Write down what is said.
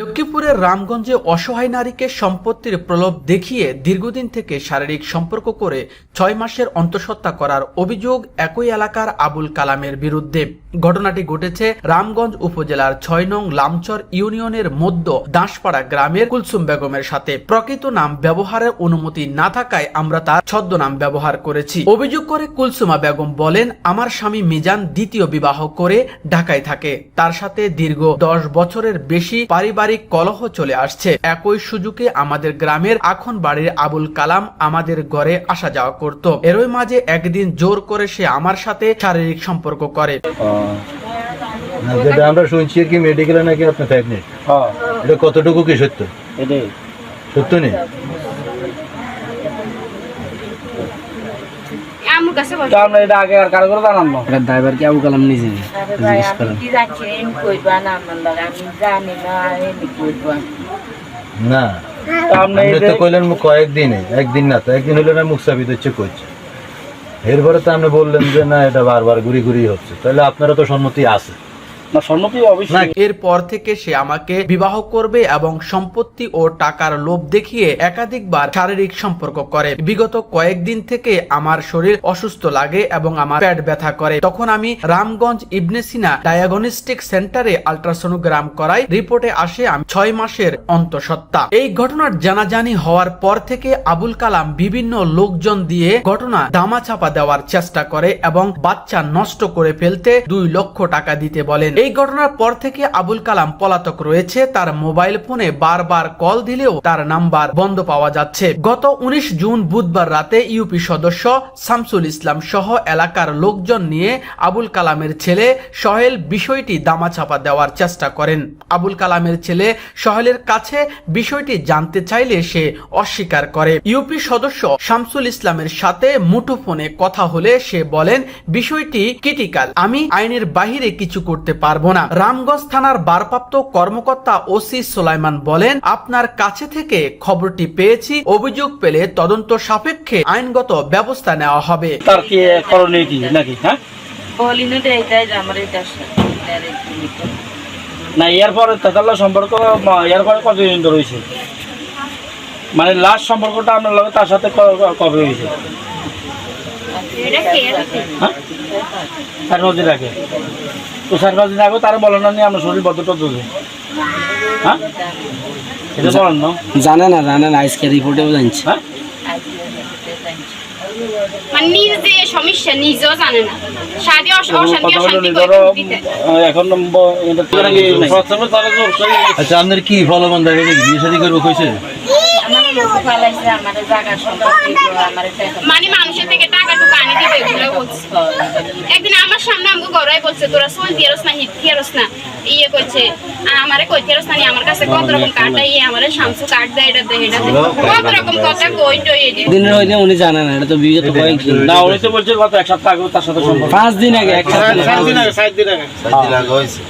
লক্ষ্মীপুরের রামগঞ্জে অসহায় নারীকে সম্পত্তির প্রলোভ দেখিয়ে দীর্ঘদিন থেকে শারীরিক সম্পর্ক করে ছয় মাসের অন্তঃসত্ত্বা করার অভিযোগ একই এলাকার আবুল কালামের বিরুদ্ধে। ঘটনাটি ঘটেছে রামগঞ্জ উপজেলার ছয় নং লামচর ইউনিয়নের মধ্য দাসপাড়া গ্রামের কুলসুম বেগমের সাথে। প্রকৃত নাম ব্যবহারের অনুমতি না থাকায় আমরা তার ছদ্মনাম ব্যবহার করেছি। অভিযোগ করে কুলসুমা বেগম বলেন, আমার স্বামী মিজান দ্বিতীয় বিবাহ করে ঢাকায় থাকে। তার সাথে দীর্ঘ দশ বছরের বেশি পারিবারিক কলহ চলে আসছে। একই সুযোগে আমাদের গ্রামের আখন বাড়ির আবুল কালাম আমাদের ঘরে আসা যাওয়া করত। এরই মাঝে একদিন জোর করে সে আমার সাথে শারীরিক সম্পর্ক করে। যেটা আমরা শুনছি কি মেডিকেলে নাকি আপনি প্রেগনেন্ট হ্যাঁ। এটা কতটুকু কি সত্য? সত্য নেই আমার কাছে বল তো আমরা এটা আগে আর কারও করে জানান না। এটা ড্রাইভার কি আবু কালাম নিজে? জিজ্ঞেস করেন কি যাচ্ছি কইবা না আমার লগে আমি জানি না এমনি কইবা না আপনি এটা তো কইলেন মুখ কয়েকদিনে একদিন না তো একদিন হলে না মুখ সাবিত হচ্ছে কইছে। এরপরে তো আপনি বললেন যে না এটা বারবার ঘুরি ঘুরি হচ্ছে। তাহলে আপনারা তো সম্মতি আছে। এরপর থেকে সে আমাকে বিবাহ করবে এবং সম্পত্তি ও টাকার লোভ দেখিয়ে একাধিকবার শারীরিক সম্পর্ক করে। বিগত কয়েকদিন থেকে আমার শরীর অসুস্থ লাগে এবং আমার পেট ব্যথা করে। তখন আমি রামগঞ্জ ইবনে সিনা ডায়াগনস্টিক সেন্টারে আলট্রাসোনোগ্রাম করাই। রিপোর্টে আসে, আমি ছয় মাসের অন্তঃসত্ত্বা। এই ঘটনার জানাজানি হওয়ার পর থেকে আবুল কালাম বিভিন্ন লোকজন দিয়ে ঘটনা দামাচাপা দেওয়ার চেষ্টা করে এবং বাচ্চা নষ্ট করে ফেলতে দুই লক্ষ টাকা দিতে বলেন। এই ঘটনার পর থেকে আবুল কালাম পলাতক রয়েছে। তার মোবাইল ফোনে বারবার কল দিলেও তার নাম্বার বন্ধ পাওয়া যাচ্ছে। গত উনিশ জুন বুধবার রাতে ইউপি সদস্য শামসুল ইসলাম সহ এলাকার লোকজন নিয়ে আবুল কালামের ছেলে সহেল বিষয়টি দামাচাপা দেওয়ার চেষ্টা করেন। আবুল কালামের ছেলে সহেলের কাছে বিষয়টি জানতে চাইলে সে অস্বীকার করে। ইউপি সদস্য শামসুল ইসলামের সাথে মুঠোফোনে কথা হলে সে বলেন, বিষয়টি ক্রিটিক্যাল। আমি আইনের বাহিরে কিছু করতে পারব না। রামগঞ্জ থানার ভারপ্রাপ্ত কর্মকর্তা ওসি সোলাইমান বলেন আপনার কাছে থেকে খবরটি পেয়েছি। অভিযোগ পেলে তদন্ত সাপেক্ষে আইনগত ব্যবস্থা নেওয়া হবে। তার কি করণীয় কি নাকি হ্যাঁ? না এইটাই যে আমার এটা না এর পরে তাহলে সম্পর্ক কতদিন হয়েছে? মানে লাস্ট সম্পর্কটা আপনার লগে তার সাথে কবে হয়েছে? রাখি। হ্যাঁ? পাঁচ দিন আগে। তো চার পাঁচ দিন আগে তারা বলেন না আমরা শরীর বদ্ধ টদ্ধ হ্যাঁ? এটা বলেন না। জানে না জানে না আজকে রিপোর্টেও জানছি। হ্যাঁ? মানে নিজে সমস্যা নিজেও জানে না। শাদি অশান্তি অশান্তি ধরো এখন নম্বর এটা তো নাকি প্রথমে তারা তো আচ্ছা আপনার কি ফলমান দেখা গেছে বিয়ে শাদী করব কইছে মানে মানুষের থেকে টাকা টুকু আনি দিবে এগুলো বলছে একদিন গড়াই বলছে তোরা সোল দিয়ারস না হিট দিয়ারস না। ইয়ে করছে আমারে কই দিয়ারস না আমার কাছে কত রকম কার্ড ইয়ে আমারে শামসু কার্ড দেয় এটা দেয় এটা কত রকম কথা কই টই এনে দিনের হইলে উনি জানে না এটা তো বিয়ে তো কয়েকদিন না উনি তো বলছে গত এক সপ্তাহ আগে তার সাথে সম্পর্ক। পাঁচ দিন আগে এক সপ্তাহ না। সাত দিন আগে হয়েছে।